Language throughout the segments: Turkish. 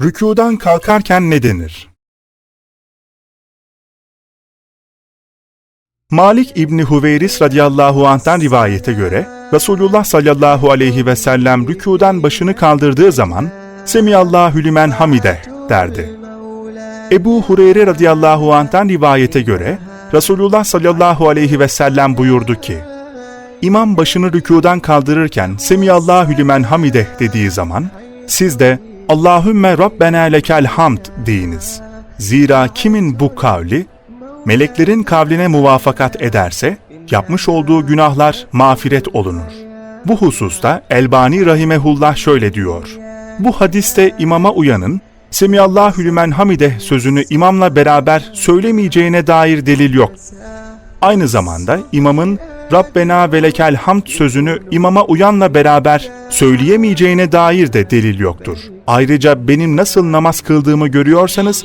Rükudan kalkarken ne denir? Malik İbni Hüveyris radıyallahu anh'tan rivayete göre, Resulullah sallallahu aleyhi ve sellem rükudan başını kaldırdığı zaman, Semiyallahu lümen hamide derdi. Ebu Hureyre radıyallahu anh'tan rivayete göre, Resulullah sallallahu aleyhi ve sellem buyurdu ki, İmam başını rükudan kaldırırken Semiyallahu lümen hamide dediği zaman, siz de Allahümme Rabbena lekel hamd deyiniz. Zira kimin bu kavli, meleklerin kavline muvafakat ederse, yapmış olduğu günahlar mağfiret olunur. Bu hususta Elbani Rahimehullah şöyle diyor. Bu hadiste imama uyanın, Semiyallahu lümen hamide sözünü imamla beraber söylemeyeceğine dair delil yok. Aynı zamanda imamın Rabbena ve lekel hamd sözünü imama uyanla beraber söyleyemeyeceğine dair de delil yoktur. Ayrıca benim nasıl namaz kıldığımı görüyorsanız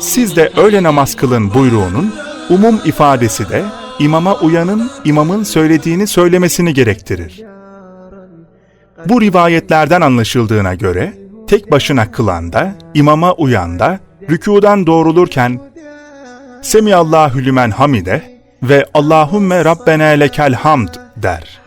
siz de öyle namaz kılın buyruğunun umum ifadesi de imama uyanın imamın söylediğini söylemesini gerektirir. Bu rivayetlerden anlaşıldığına göre tek başına kılan da imama uyan da rükudan doğrulurken Semiyallahu lümen hamide ve Allahümme Rabbena lekel hamd der.